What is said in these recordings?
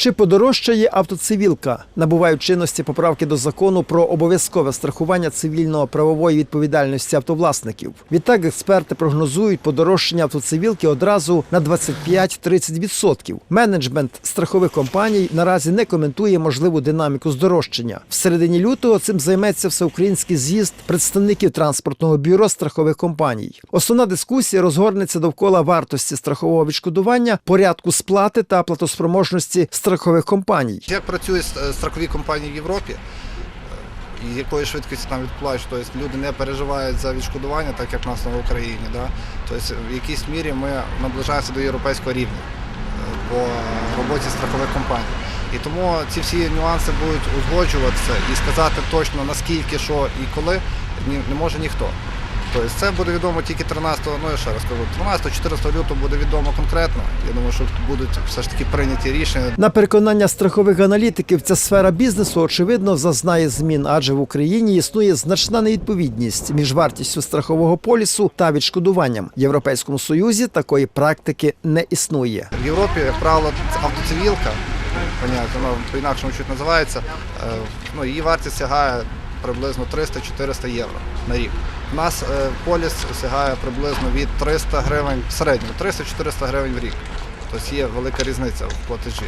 Чи подорожчає автоцивілка? Набувають чинності поправки до закону про обов'язкове страхування цивільно-правової відповідальності автовласників. Відтак експерти прогнозують подорожчання автоцивілки одразу на 25-30%. Менеджмент страхових компаній наразі не коментує можливу динаміку здорожчання. В середині лютого цим займеться всеукраїнський з'їзд представників транспортного бюро страхових компаній. Основна дискусія розгорнеться довкола вартості страхового відшкодування, порядку сплати та платоспроможності страхових компаній. Як працюють е, страхові компанії в Європі, е, і якої швидкості там відплачують, тобто люди не переживають за відшкодування, так як в нас на Україні. Да? Тобто в якійсь мірі ми наближаємося до європейського рівня е, по роботі страхових компаній. І тому ці всі нюанси будуть узгоджуватися і сказати точно наскільки, що і коли не може ніхто. Тобто це буде відомо тільки 13, ну я ще раз кажу, 13-14 лютого буде відомо конкретно. Я думаю, що будуть все ж таки прийняті рішення. На переконання страхових аналітиків, ця сфера бізнесу очевидно зазнає змін, адже в Україні існує значна невідповідність між вартістю страхового полісу та відшкодуванням. В Європейському Союзі такої практики не існує. В Європі, як правило, автоцивілка, воно по-інакшому чуть називається, е, ну, її вартість сягає приблизно 300-400 євро на рік. У нас е, поліс сягає приблизно від 300 гривень в середньому, 300-400 гривень в рік. Тобто є велика різниця в платежі.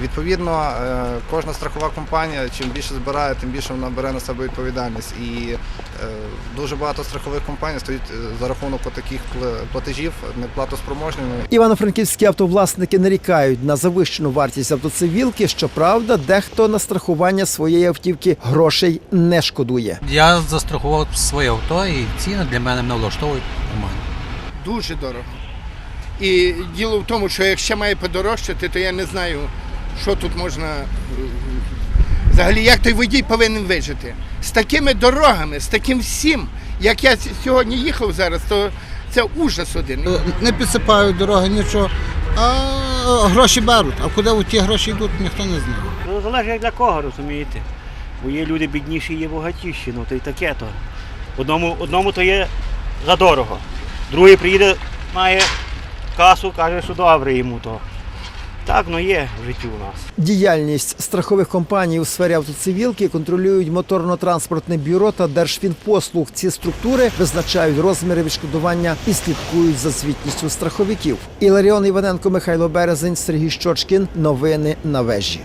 Відповідно, е, кожна страхова компанія, чим більше збирає, тим більше вона бере на себе відповідальність. І дуже багато страхових компаній стоїть е, за рахунок таких платежів неплатоспроможними. Івано-франківські автовласники нарікають на завищену вартість автоцивілки. Щоправда, дехто на страхування своєї автівки грошей не шкодує. Я застрахував своє авто і ціни для мене не влаштовують нормально. дуже дорого. І діло в тому, що якщо має подорожчати, то я не знаю, що тут можна. Е, Взагалі, як той водій повинен вижити. З такими дорогами, з таким всім, як я сьогодні їхав зараз, то це ужас один. не підсипають дороги, нічого. А гроші беруть. А куди ті гроші йдуть, ніхто не знає. Ну, залежить для кого, розумієте. Бо є люди бідніші, є багатіші, ну то й таке то. Одному, одному то є задорого. Другий приїде, має касу, каже, що добре йому то. Так, ну є в житті у нас. Діяльність страхових компаній у сфері автоцивілки контролюють моторно-транспортне бюро та Держфінпослуг. Ці структури визначають розміри відшкодування і слідкують за звітністю страховиків. Іларіон Іваненко, Михайло Березень, Сергій Щочкін. Новини на вежі.